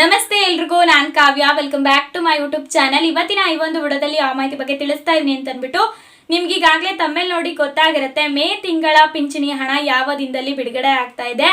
ನಮಸ್ತೆ ಎಲ್ರಿಗೂ, ನಾನು Kavya. Welcome back to my YouTube channel ಇವತ್ತಿನ ಈ ಒಂದು ವಿಡಿಯೋದಲ್ಲಿ ಆ ಮಾಹಿತಿ ಬಗ್ಗೆ ತಿಳಿಸ್ತಾ ಇದೀನಿ ಅಂತ ಅಂದ್ಬಿಟ್ಟು ನಿಮ್ಗೆ ಈಗಾಗಲೇ ತಮ್ಮೇಲ್ ನೋಡಿ ಗೊತ್ತಾಗಿರುತ್ತೆ, ಮೇ ತಿಂಗಳ ಪಿಂಚಣಿ ಹಣ ಯಾವ ದಿನದಲ್ಲಿ ಬಿಡುಗಡೆ ಆಗ್ತಾ ಇದೆ.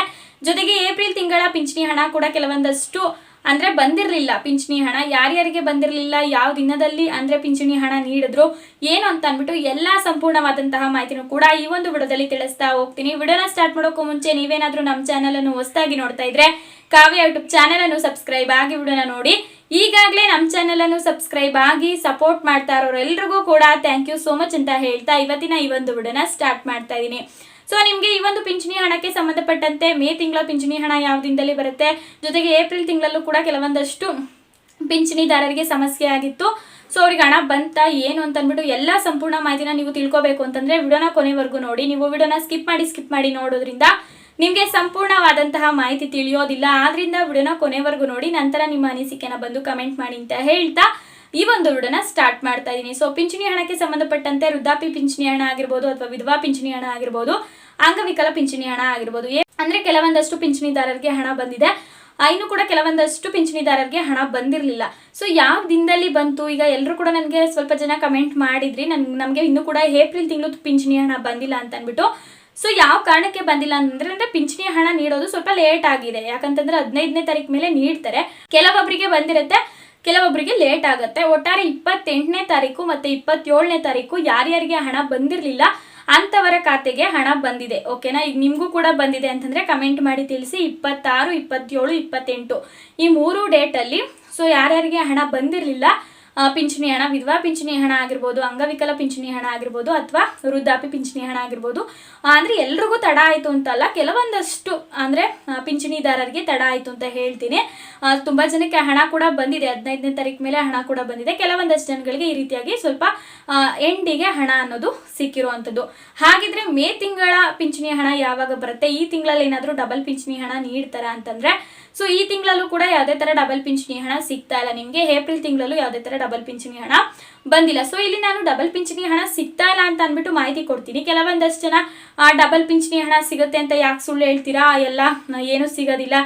ಜೊತೆಗೆ ಏಪ್ರಿಲ್ ತಿಂಗಳ ಪಿಂಚಣಿ ಹಣ ಕೂಡ ಕೆಲವೊಂದಷ್ಟು ಅಂದ್ರೆ ಬಂದಿರಲಿಲ್ಲ ಪಿಂಚಣಿ ಹಣ. ಯಾರ್ಯಾರಿಗೆ ಬಂದಿರಲಿಲ್ಲ, ಯಾವ ದಿನದಲ್ಲಿ ಅಂದ್ರೆ ಪಿಂಚಣಿ ಹಣ ನೀಡಿದ್ರು, ಏನು ಅಂತ ಅಂದ್ಬಿಟ್ಟು ಎಲ್ಲಾ ಸಂಪೂರ್ಣವಾದಂತಹ ಮಾಹಿತಿನೂ ಕೂಡ ಈ ಒಂದು ವಿಡಿಯೋದಲ್ಲಿ ತಿಳಿಸ್ತಾ ಹೋಗ್ತೀನಿ. ವಿಡಿಯೋನ ಸ್ಟಾರ್ಟ್ ಮಾಡೋಕ್ಕೂ ಮುಂಚೆ ನೀವೇನಾದ್ರೂ ನಮ್ಮ ಚಾನಲ್ ಅನ್ನು ಹೊಸದಾಗಿ ನೋಡ್ತಾ ಇದ್ರೆ ಕಾವ್ಯ ಯೂಟ್ಯೂಬ್ ಚಾನಲ್ ಅನ್ನು ಸಬ್ಸ್ಕ್ರೈಬ್ ಆಗಿ ವಿಡಿಯೋನ ನೋಡಿ. ಈಗಾಗಲೇ ನಮ್ಮ ಚಾನಲ್ ಅನ್ನು ಸಬ್ಸ್ಕ್ರೈಬ್ ಆಗಿ ಸಪೋರ್ಟ್ ಮಾಡ್ತಾ ಇರೋರೆಲ್ರಿಗೂ ಕೂಡ ಥ್ಯಾಂಕ್ ಯು ಸೋ ಮಚ್ ಅಂತ ಹೇಳ್ತಾ ಇವತ್ತಿನ ಈ ಒಂದು ವಿಡಿಯೋನ ಸ್ಟಾರ್ಟ್ ಮಾಡ್ತಾ ಇದ್ದೀನಿ. ಸೊ ನಿಮಗೆ ಈ ಒಂದು ಪಿಂಚಣಿ ಹಣಕ್ಕೆ ಸಂಬಂಧಪಟ್ಟಂತೆ ಮೇ ತಿಂಗಳ ಪಿಂಚಣಿ ಹಣ ಯಾವ ದಿನದಲ್ಲಿ ಬರುತ್ತೆ? ಜೊತೆಗೆ ಏಪ್ರಿಲ್ ತಿಂಗಳಲ್ಲೂ ಕೂಡ ಕೆಲವೊಂದಷ್ಟು ಪಿಂಚಣಿದಾರರಿಗೆ ಸಮಸ್ಯೆ ಆಗಿತ್ತು. ಸೊ ಅವ್ರಿಗೆ ಹಣ ಬಂತ ಏನು ಅಂತ ಅಂದ್ಬಿಟ್ಟು ಎಲ್ಲ ಸಂಪೂರ್ಣ ಮಾಹಿತಿನ ನೀವು ತಿಳ್ಕೊಬೇಕು ಅಂತಂದ್ರೆ ವಿಡಿಯೋನ ಕೊನೆವರೆಗೂ ನೋಡಿ. ನೀವು ವಿಡಿಯೋನ ಸ್ಕಿಪ್ ಮಾಡಿ ಸ್ಕಿಪ್ ಮಾಡಿ ನೋಡೋದ್ರಿಂದ ನಿಮಗೆ ಸಂಪೂರ್ಣವಾದಂತಹ ಮಾಹಿತಿ ತಿಳಿಯೋದಿಲ್ಲ. ಆದ್ರಿಂದ ವಿಡಿಯೋನ ಕೊನೆವರೆಗೂ ನೋಡಿ. ನಂತರ ನಿಮ್ಮ ಅನಿಸಿಕೆನ ಬಂದು ಕಮೆಂಟ್ ಮಾಡಿ ಅಂತ ಹೇಳ್ತಾ ಈ ಒಂದು ವಿಡಿಯೋನ ಸ್ಟಾರ್ಟ್ ಮಾಡ್ತಾ ಇದ್ದೀನಿ ಸೊ ಪಿಂಚಣಿ ಹಣಕ್ಕೆ ಸಂಬಂಧಪಟ್ಟಂತೆ ವೃದ್ಧಾಪಿ ಪಿಂಚಣಿ ಹಣ ಆಗಿರ್ಬೋದು ಅಥವಾ ವಿಧವಾ ಪಿಂಚಣಿ ಹಣ ಆಗಿರ್ಬೋದು, ಅಂಗವಿಕಲ ಪಿಂಚಣಿ ಹಣ ಆಗಿರ್ಬೋದು ಅಂದ್ರೆ ಕೆಲವೊಂದಷ್ಟು ಪಿಂಚಣಿದಾರರಿಗೆ ಹಣ ಬಂದಿದೆ. ಇನ್ನು ಕೂಡ ಕೆಲವೊಂದಷ್ಟು ಪಿಂಚಣಿದಾರರಿಗೆ ಹಣ ಬಂದಿರಲಿಲ್ಲ. ಸೊ ಯಾವ ದಿನದಲ್ಲಿ ಬಂತು? ಈಗ ಎಲ್ಲರೂ ಕೂಡ ನನಗೆ ಸ್ವಲ್ಪ ಜನ ಕಮೆಂಟ್ ಮಾಡಿದ್ರಿ. ನನ್ ನಮಗೆ ಇನ್ನೂ ಕೂಡ ಏಪ್ರಿಲ್ ತಿಂಗಳು ಪಿಂಚಣಿ ಹಣ ಬಂದಿಲ್ಲ ಅಂತ ಅಂದ್ಬಿಟ್ಟು ಸೊ ಯಾವ ಕಾರಣಕ್ಕೆ ಬಂದಿಲ್ಲ ಅಂತಂದ್ರೆ ಅಂದ್ರೆ ಪಿಂಚಣಿ ಹಣ ನೀಡೋದು ಸ್ವಲ್ಪ ಲೇಟ್ ಆಗಿದೆ. ಯಾಕಂತಂದ್ರೆ ಹದಿನೈದನೇ ತಾರೀಕು ಮೇಲೆ ನೀಡ್ತಾರೆ. ಕೆಲವೊಬ್ಬರಿಗೆ ಬಂದಿರುತ್ತೆ. ಕೆಲವೊಬ್ಬರಿಗೆ ಲೇಟ್ ಆಗುತ್ತೆ. ಒಟ್ಟಾರೆ ಇಪ್ಪತ್ತೆಂಟನೇ ತಾರೀಕು ಮತ್ತೆ ಇಪ್ಪತ್ತೇಳನೇ ತಾರೀಕು ಯಾರ್ಯಾರಿಗೆ ಹಣ ಬಂದಿರಲಿಲ್ಲ, ಅಂಥವರ ಖಾತೆಗೆ ಹಣ ಬಂದಿದೆ. ಓಕೆನಾ ಈಗ ನಿಮಗೂ ಕೂಡ ಬಂದಿದೆ ಅಂತಂದ್ರೆ ಕಮೆಂಟ್ ಮಾಡಿ ತಿಳಿಸಿ. ಇಪ್ಪತ್ತಾರು, ಇಪ್ಪತ್ತೇಳು, ಇಪ್ಪತ್ತೆಂಟು ಈ ಮೂರು ಡೇಟಲ್ಲಿ ಸೊ ಯಾರ್ಯಾರಿಗೆ ಹಣ ಬಂದಿರಲಿಲ್ಲ ಪಿಂಚಣಿ ಹಣ, ವಿಧವಾ ಪಿಂಚಣಿ ಹಣ ಆಗಿರ್ಬೋದು, ಅಂಗವಿಕಲ ಪಿಂಚಣಿ ಹಣ ಆಗಿರ್ಬೋದು, ಅಥವಾ ವೃದ್ಧಾಪಿ ಪಿಂಚಣಿ ಹಣ ಆಗಿರ್ಬೋದು. ಅಂದರೆ ಎಲ್ರಿಗೂ ತಡ ಆಯಿತು ಅಂತಲ್ಲ, ಕೆಲವೊಂದಷ್ಟು, ಅಂದರೆ ಪಿಂಚಣಿದಾರರಿಗೆ ತಡ ಆಯಿತು ಅಂತ ಹೇಳ್ತೀನಿ. ತುಂಬ ಜನಕ್ಕೆ ಹಣ ಕೂಡ ಬಂದಿದೆ, ಹದಿನೈದನೇ ತಾರೀಕು ಮೇಲೆ ಹಣ ಕೂಡ ಬಂದಿದೆ. ಕೆಲವೊಂದಷ್ಟು ಜನಗಳಿಗೆ ಈ ರೀತಿಯಾಗಿ ಸ್ವಲ್ಪ ಎಂಡಿಗೆ ಹಣ ಅನ್ನೋದು ಸಿಕ್ಕಿರುವಂಥದ್ದು. ಹಾಗಿದ್ರೆ ಮೇ ತಿಂಗಳ ಪಿಂಚಣಿ ಹಣ ಯಾವಾಗ ಬರುತ್ತೆ? ಈ ತಿಂಗಳಲ್ಲಿ ಏನಾದರೂ ಡಬಲ್ ಪಿಂಚಣಿ ಹಣ ನೀಡ್ತಾರಾ ಅಂತಂದ್ರೆ, ಸೊ ಈ ತಿಂಗಳಲ್ಲೂ ಕೂಡ ಯಾವುದೇ ತರ ಡಬಲ್ ಪಿಂಚಣಿ ಹಣ ಸಿಗ್ತಾ ಇಲ್ಲ. ನಿಮಗೆ ಏಪ್ರಿಲ್ ತಿಂಗಳಲ್ಲೂ ಯಾವುದೇ ತರ ಡಬಲ್ ಪಿಂಚಣಿ ಹಣ ಬಂದಿಲ್ಲ. ಸೊ ಇಲ್ಲಿ ನಾನು ಡಬಲ್ ಪಿಂಚಣಿ ಹಣ ಸಿಗ್ತಾ ಇಲ್ಲ ಅಂತ ಅಂದ್ಬಿಟ್ಟು ಮಾಹಿತಿ ಕೊಡ್ತೀನಿ. ಕೆಲವೊಂದಷ್ಟು ಜನ ಡಬಲ್ ಪಿಂಚಣಿ ಹಣ ಸಿಗುತ್ತೆ ಅಂತ ಯಾಕೆ ಸುಳ್ಳು ಹೇಳ್ತೀರಾ? ಎಲ್ಲ ಏನು ಸಿಗೋದಿಲ್ಲ.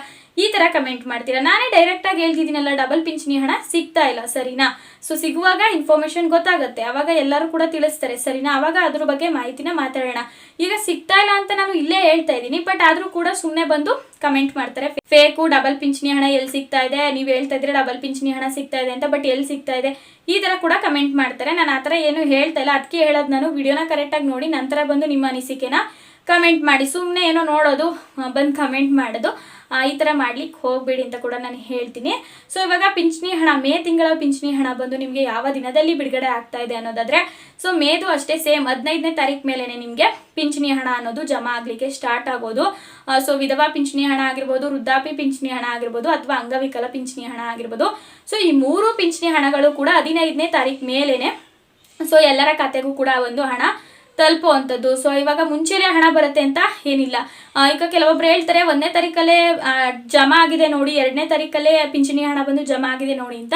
ಈ ತರ ಕಮೆಂಟ್ ಮಾಡ್ತೀರಾ? ನಾನೇ ಡೈರೆಕ್ಟ್ ಆಗಿ ಹೇಳ್ತಿದ್ದೀನಲ್ಲ ಡಬಲ್ ಪಿಂಚಣಿ ಹಣ, ಸಿಗ್ತಾ ಇಲ್ಲ, ಸರಿನಾ? ಸೊ ಸಿಗುವಾಗ ಇನ್ಫಾರ್ಮೇಶನ್ ಗೊತ್ತಾಗುತ್ತೆ. ಅವಾಗ ಎಲ್ಲರೂ ಕೂಡ ತಿಳಿಸ್ತಾರೆ, ಸರಿನಾ? ಅವಾಗ ಅದ್ರ ಬಗ್ಗೆ ಮಾಹಿತಿನ ಮಾತಾಡೋಣ. ಈಗ ಸಿಗ್ತಾ ಇಲ್ಲ ಅಂತ ನಾನು ಇಲ್ಲೇ ಹೇಳ್ತಾ ಇದ್ದೀನಿ ಬಟ್ ಆದ್ರೂ ಕೂಡ ಸುಮ್ಮನೆ ಬಂದು ಕಮೆಂಟ್ ಮಾಡ್ತಾರೆ. ಫೇಕು ಡಬಲ್ ಪಿಂಚಣಿ ಹಣ, ಎಲ್ಲಿ ಸಿಗ್ತಾ ಇದೆ? ನೀವು ಹೇಳ್ತಾ ಇದ್ರೆ ಡಬಲ್ ಪಿಂಚಣಿ ಹಣ ಸಿಗ್ತಾ ಇದೆ ಅಂತ ಬಟ್ ಎಲ್ಲಿ ಸಿಗ್ತಾ ಇದೆ? ಈ ತರ ಕೂಡ ಕಮೆಂಟ್ ಮಾಡ್ತಾರೆ. ನಾನು ಆ ಥರ ಏನು ಹೇಳ್ತಾ ಇಲ್ಲ. ಅದಕ್ಕೆ ಹೇಳೋದು ನಾನು ವಿಡಿಯೋನ ಕರೆಕ್ಟಾಗಿ ನೋಡಿ, ನಂತರ ಬಂದು ನಿಮ್ಮ ಅನಿಸಿಕೆನ ಕಮೆಂಟ್ ಮಾಡಿ. ಸುಮ್ಮನೆ ಏನೋ ನೋಡೋದು ಬಂದು ಕಮೆಂಟ್ ಮಾಡೋದು. ಈ ಥರ ಮಾಡ್ಲಿಕ್ಕೆ ಹೋಗಬೇಡಿ ಅಂತ ಕೂಡ ನಾನು ಹೇಳ್ತೀನಿ. ಸೊ ಇವಾಗ ಪಿಂಚಣಿ ಹಣ, ಮೇ ತಿಂಗಳ ಪಿಂಚಣಿ ಹಣ ಬಂದು ನಿಮಗೆ ಯಾವ ದಿನದಲ್ಲಿ ಬಿಡುಗಡೆ ಆಗ್ತಾ ಇದೆ ಅನ್ನೋದಾದರೆ ಸೊ ಮೇದು ಅಷ್ಟೇ ಸೇಮ್ ಹದಿನೈದನೇ ತಾರೀಕು ಮೇಲೇ ನಿಮಗೆ ಪಿಂಚಣಿ ಹಣ ಅನ್ನೋದು ಜಮಾ ಆಗಲಿಕ್ಕೆ ಸ್ಟಾರ್ಟ್ ಆಗೋದು. ಸೊ ವಿಧವಾ ಪಿಂಚಣಿ ಹಣ ಆಗಿರ್ಬೋದು ವೃದ್ಧಾಪಿ ಪಿಂಚಣಿ ಹಣ ಆಗಿರ್ಬೋದು, ಅಥವಾ ಅಂಗವಿಕಲ ಪಿಂಚಣಿ ಹಣ ಆಗಿರ್ಬೋದು. ಸೊ ಈ ಮೂರು ಪಿಂಚಣಿ ಹಣಗಳು ಕೂಡ ಹದಿನೈದನೇ ತಾರೀಕು ಮೇಲೇ ಸೊ ಎಲ್ಲರ ಖಾತೆಗೂ ಕೂಡ ಒಂದು ಹಣ. ತಲುಪುವಂಥದ್ದು. ಸೊ ಇವಾಗ ಮುಂಚೆನೇ ಹಣ ಬರುತ್ತೆ ಅಂತ ಏನಿಲ್ಲ. ಈಗ ಕೆಲವೊಬ್ರು ಹೇಳ್ತಾರೆ ಒಂದನೇ ತಾರೀಕಲ್ಲೇ ಜಮಾ ಆಗಿದೆ ನೋಡಿ ಎರಡನೇ ತಾರೀಕಲ್ಲೇ ಪಿಂಚಣಿ ಹಣ ಬಂದು ಜಮಾ ಆಗಿದೆ ನೋಡಿ ಅಂತ.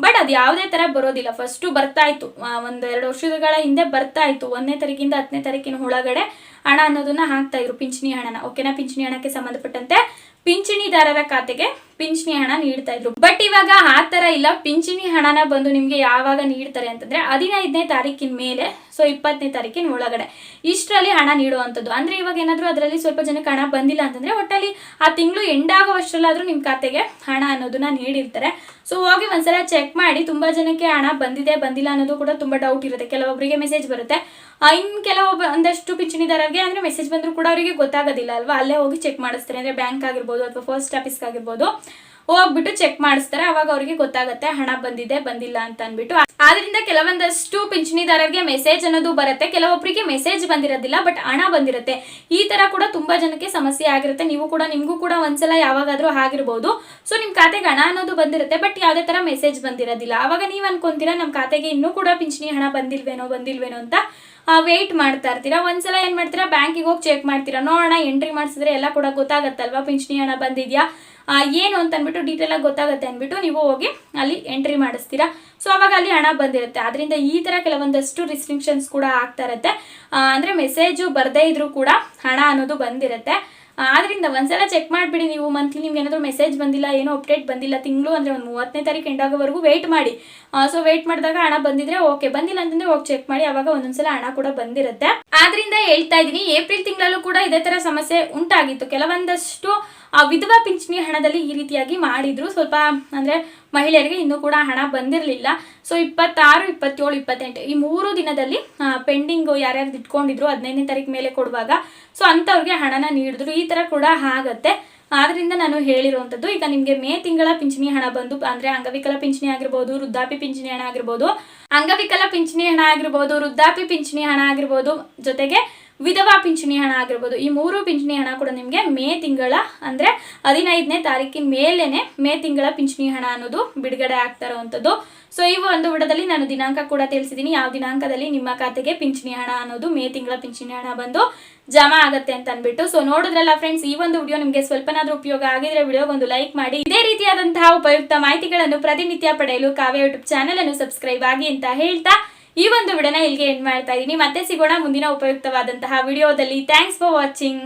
ಬಟ್ ಅದು ಯಾವುದೇ ಥರ ಬರೋದಿಲ್ಲ. ಫಸ್ಟು ಬರ್ತಾ ಇತ್ತು. ಆ, ಒಂದು ಎರಡು ವರ್ಷಗಳ ಹಿಂದೆ ಬರ್ತಾ ಇತ್ತು. ಒಂದನೇ ತಾರೀಕಿಂದ ಹತ್ತನೇ ತಾರೀಕಿನ ಒಳಗಡೆ ಹಣ ಅನ್ನೋದನ್ನ ಹಾಕ್ತಾ ಇದ್ರು ಪಿಂಚಣಿ ಹಣನ. ಓಕೆನಾ ಪಿಂಚಣಿ ಹಣಕ್ಕೆ ಸಂಬಂಧಪಟ್ಟಂತೆ ಪಿಂಚಣಿದಾರರ ಖಾತೆಗೆ ಪಿಂಚಣಿ ಹಣ ನೀಡ್ತಾ ಇದ್ರು. ಬಟ್ ಇವಾಗ ಆ ತರ ಇಲ್ಲ. ಪಿಂಚಣಿ ಹಣನ ಬಂದು ನಿಮ್ಗೆ ಯಾವಾಗ ನೀಡ್ತಾರೆ ಅಂತಂದ್ರೆ ಹದಿನೈದನೇ ತಾರೀಕಿನ ಮೇಲೆ ಸೊ ಇಪ್ಪತ್ತನೇ ತಾರೀಕಿನ ಒಳಗಡೆ ಇಷ್ಟರಲ್ಲಿ ಹಣ ನೀಡುವಂಥದ್ದು. ಅಂದ್ರೆ ಇವಾಗ ಏನಾದ್ರೂ ಅದರಲ್ಲಿ ಸ್ವಲ್ಪ ಜನಕ್ಕೆ ಹಣ ಬಂದಿಲ್ಲ ಅಂತಂದ್ರೆ ಒಟ್ಟಲ್ಲಿ ಆ ತಿಂಗಳು ಎಂಡ್ ಆಗೋವಷ್ಟರಲ್ಲಾದ್ರೂ ನಿಮ್ಮ ಖಾತೆಗೆ ಹಣ ಅನ್ನೋದನ್ನ ನೀಡಿರ್ತಾರೆ. ಸೊ ಹೋಗಿ ಒಂದ್ಸಲ ಚೆಕ್ ಮಾಡಿ ತುಂಬಾ ಜನಕ್ಕೆ ಹಣ ಬಂದಿದೆ, ಬಂದಿಲ್ಲ ಅನ್ನೋದು ಕೂಡ ತುಂಬಾ ಡೌಟ್ ಇರುತ್ತೆ. ಕೆಲವೊಬ್ಬರಿಗೆ ಮೆಸೇಜ್ ಬರುತ್ತೆ. ಇನ್ ಕೆಲವೊಬ್ಬ ಒಂದಷ್ಟು ಪಿಂಚಣಿದಾರರಿಗೆ ಅಂದ್ರೆ ಮೆಸೇಜ್ ಬಂದ್ರು ಕೂಡ ಅವರಿಗೆ ಗೊತ್ತಾಗೋದಿಲ್ಲ ಅಲ್ವಾ? ಅಲ್ಲೇ ಹೋಗಿ ಚೆಕ್ ಮಾಡಿಸ್ತಾರೆ. ಅಂದ್ರೆ ಬ್ಯಾಂಕ್ ಆಗಿರ್ಬೋದು ಅಥವಾ ಪೋಸ್ಟ್ ಆಫೀಸ್ ಆಗಿರ್ಬೋದು. ಹೋಗ್ಬಿಟ್ಟು ಚೆಕ್ ಮಾಡಿಸ್ತಾರೆ. ಅವಾಗ ಅವರಿಗೆ ಗೊತ್ತಾಗುತ್ತೆ, ಹಣ ಬಂದಿದೆ, ಬಂದಿಲ್ಲ ಅಂತ ಅಂದ್ಬಿಟ್ಟು. ಆದ್ರಿಂದ ಕೆಲವೊಂದಷ್ಟು ಪಿಂಚಣಿದಾರರಿಗೆ ಮೆಸೇಜ್ ಅನ್ನೋದು ಬರುತ್ತೆ ಕೆಲವೊಬ್ಬರಿಗೆ ಮೆಸೇಜ್ ಬಂದಿರೋದಿಲ್ಲ ಬಟ್ ಹಣ ಬಂದಿರುತ್ತೆ. ಈ ತರ ಕೂಡ ತುಂಬಾ ಜನಕ್ಕೆ ಸಮಸ್ಯೆ ಆಗಿರುತ್ತೆ. ನೀವು ಕೂಡ, ನಿಮಗೂ ಕೂಡ ಒಂದ್ಸಲ ಯಾವಾಗಾದ್ರೂ ಆಗಿರ್ಬೋದು. ಸೊ ನಿಮ್ ಖಾತೆಗೆ ಹಣ ಅನ್ನೋದು ಬಂದಿರುತ್ತೆ ಬಟ್ ಯಾವುದೇ ತರ ಮೆಸೇಜ್ ಬಂದಿರೋದಿಲ್ಲ. ಅವಾಗ ನೀವು ಅನ್ಕೊಂತೀರಾ ನಮ್ಮ ಖಾತೆಗೆ ಇನ್ನೂ ಕೂಡ ಪಿಂಚಣಿ ಹಣ ಬಂದಿಲ್ವೇನೋ ಬಂದಿಲ್ವೇನೋ ಅಂತ ವೆಯ್ಟ್ ಮಾಡ್ತಾ ಇರ್ತೀರಾ? ಒಂದ್ಸಲ ಏನ್ ಮಾಡ್ತೀರಾ? ಬ್ಯಾಂಕಿಗೆ ಹೋಗಿ ಚೆಕ್ ಮಾಡ್ತೀರಾ? ನೋಡೋಣ ಎಂಟ್ರಿ ಮಾಡಿಸಿದ್ರೆ ಎಲ್ಲ ಕೂಡ ಗೊತ್ತಾಗತ್ತಲ್ವಾ? ಪಿಂಚಣಿ ಹಣ ಬಂದಿದ್ಯಾ? ಏನು ಅಂತ ಅಂದ್ಬಿಟ್ಟು ಡೀಟೇಲ್ ಆಗಿ ಗೊತ್ತಾಗುತ್ತೆ ಅಂದ್ಬಿಟ್ಟು ನೀವು ಹೋಗಿ ಅಲ್ಲಿ ಎಂಟ್ರಿ ಮಾಡಿಸ್ತೀರಾ? ಸೊ ಅವಾಗ ಅಲ್ಲಿ ಹಣ ಬಂದಿರುತ್ತೆ. ಅದರಿಂದ ಈ ತರ ಕೆಲವೊಂದಷ್ಟು ರಿಸ್ಟ್ರಿಕ್ಷನ್ಸ್ ಕೂಡ ಆಗ್ತಾ ಇರುತ್ತೆ. ಅಂದ್ರೆ ಮೆಸೇಜು ಬರದೇ ಇದ್ರೂ ಕೂಡ ಹಣ ಅನ್ನೋದು ಬಂದಿರುತ್ತೆ. ಆದ್ರಿಂದ ಒಂದ್ಸಲ ಚೆಕ್ ಮಾಡಿಬಿಡಿ ನೀವು ಮಂತ್ಲಿ ನಿಮ್ಗೆ ಏನಾದರೂ ಮೆಸೇಜ್ ಬಂದಿಲ್ಲ, ಏನೋ ಅಪ್ಡೇಟ್ ಬಂದಿಲ್ಲ, ತಿಂಗಳು ಅಂದರೆ ಒಂದು ಮೂವತ್ತನೇ ತಾರೀಕು ಎಂಡ್ ಆಗೋವರೆಗೂ ವೆಯ್ಟ್ ಮಾಡಿ. ಸೊ ವೆಯ್ಟ್ ಮಾಡಿದಾಗ ಹಣ ಬಂದಿದ್ರೆ ಓಕೆ ಬಂದಿಲ್ಲ ಅಂತಂದ್ರೆ ಹೋಗಿ ಚೆಕ್ ಮಾಡಿ. ಅವಾಗ ಒಂದೊಂದ್ಸಲ ಹಣ ಕೂಡ ಬಂದಿರುತ್ತೆ. ಆದ್ರಿಂದ ಹೇಳ್ತಾ ಇದ್ದೀನಿ, ಏಪ್ರಿಲ್ ತಿಂಗಳಲ್ಲೂ ಕೂಡ ಇದೇ ತರ ಸಮಸ್ಯೆ ಉಂಟಾಗಿತ್ತು. ಕೆಲವೊಂದಷ್ಟು ವಿಧವಾ ಪಿಂಚಣಿ ಹಣದಲ್ಲಿ ಈ ರೀತಿಯಾಗಿ ಮಾಡಿದ್ರು. ಸ್ವಲ್ಪ, ಅಂದ್ರೆ ಮಹಿಳೆಯರಿಗೆ ಇನ್ನೂ ಕೂಡ ಹಣ ಬಂದಿರಲಿಲ್ಲ. ಸೊ ಇಪ್ಪತ್ತಾರು, ಇಪ್ಪತ್ತೇಳು, ಇಪ್ಪತ್ತೆಂಟು, ಈ ಮೂರು ದಿನದಲ್ಲಿ ಪೆಂಡಿಂಗ್ ಯಾರ್ಯಾರು ಇಟ್ಕೊಂಡಿದ್ರು, ಹದಿನೈದನೇ ತಾರೀಕು ಮೇಲೆ ಕೊಡುವಾಗ. ಸೊ ಅಂಥವ್ರಿಗೆ ಹಣನ ನೀಡಿದ್ರು. ಈ ಥರ ಕೂಡ ಆಗತ್ತೆ. ಆದ್ರಿಂದ ನಾನು ಹೇಳಿರುವಂಥದ್ದು ಈಗ ನಿಮಗೆ ಮೇ ತಿಂಗಳ ಪಿಂಚಣಿ ಹಣ ಬಂದು, ಅಂದ್ರೆ ಅಂಗವಿಕಲ ಪಿಂಚಣಿ ಆಗಿರ್ಬೋದು ವೃದ್ಧಾಪಿ ಪಿಂಚಣಿ ಹಣ ಆಗಿರ್ಬೋದು, ಅಂಗವಿಕಲ ಪಿಂಚಣಿ ಹಣ ಆಗಿರ್ಬೋದು ವೃದ್ಧಾಪಿ ಪಿಂಚಣಿ ಹಣ ಆಗಿರ್ಬೋದು ಜೊತೆಗೆ ವಿಧವಾ ಪಿಂಚಣಿ ಹಣ ಆಗಿರ್ಬೋದು. ಈ ಮೂರು ಪಿಂಚಣಿ ಹಣ ಕೂಡ ನಿಮಗೆ ಮೇ ತಿಂಗಳ ಅಂದರೆ ಹದಿನೈದನೇ ತಾರೀಕಿನ ಮೇಲೇನೆ ಮೇ ತಿಂಗಳ ಪಿಂಚಣಿ ಹಣ ಅನ್ನೋದು ಬಿಡುಗಡೆ ಆಗ್ತಾ ಇರುವಂಥದ್ದು ಸೊ ಈ ಒಂದು ವಿಡದಲ್ಲಿ ನಾನು ದಿನಾಂಕ ಕೂಡ ತಿಳಿಸಿದ್ದೀನಿ ಯಾವ ದಿನಾಂಕದಲ್ಲಿ ನಿಮ್ಮ ಖಾತೆಗೆ ಪಿಂಚಣಿ ಹಣ ಅನ್ನೋದು ಮೇ ತಿಂಗಳ ಪಿಂಚಣಿ ಹಣ ಬಂದು ಜಮಾ ಆಗುತ್ತೆ ಅಂತ ಅನ್ಬಿಟ್ಟು ಸೊ ನೋಡಿದ್ರಲ್ಲ ಫ್ರೆಂಡ್ಸ್ ಈ ಒಂದು ವಿಡಿಯೋ ನಿಮಗೆ ಸ್ವಲ್ಪನಾದ್ರೂ ಉಪಯೋಗ ಆಗಿದ್ರೆ ವಿಡಿಯೋಗೊಂದು ಲೈಕ್ ಮಾಡಿ. ಇದೇ ರೀತಿಯಾದಂತಹ ಉಪಯುಕ್ತ ಮಾಹಿತಿಗಳನ್ನು ಪ್ರತಿನಿತ್ಯ ಪಡೆಯಲು ಕಾವ್ಯ ಯೂಟ್ಯೂಬ್ ಚಾನಲ್ ಅನ್ನು ಸಬ್ಸ್ಕ್ರೈಬ್ ಆಗಿ ಅಂತ ಹೇಳ್ತಾ ಈ ಒಂದು ವಿಡಿಯೋನ ಇಲ್ಲಿಗೆ ಎಂಡ್ ಮಾಡ್ತಾ ಇದ್ದೀನಿ. ಮತ್ತೆ ಸಿಗೋಣ ಮುಂದಿನ ಉಪಯುಕ್ತವಾದಂತಹ ವಿಡಿಯೋದಲ್ಲಿ. Thanks for watching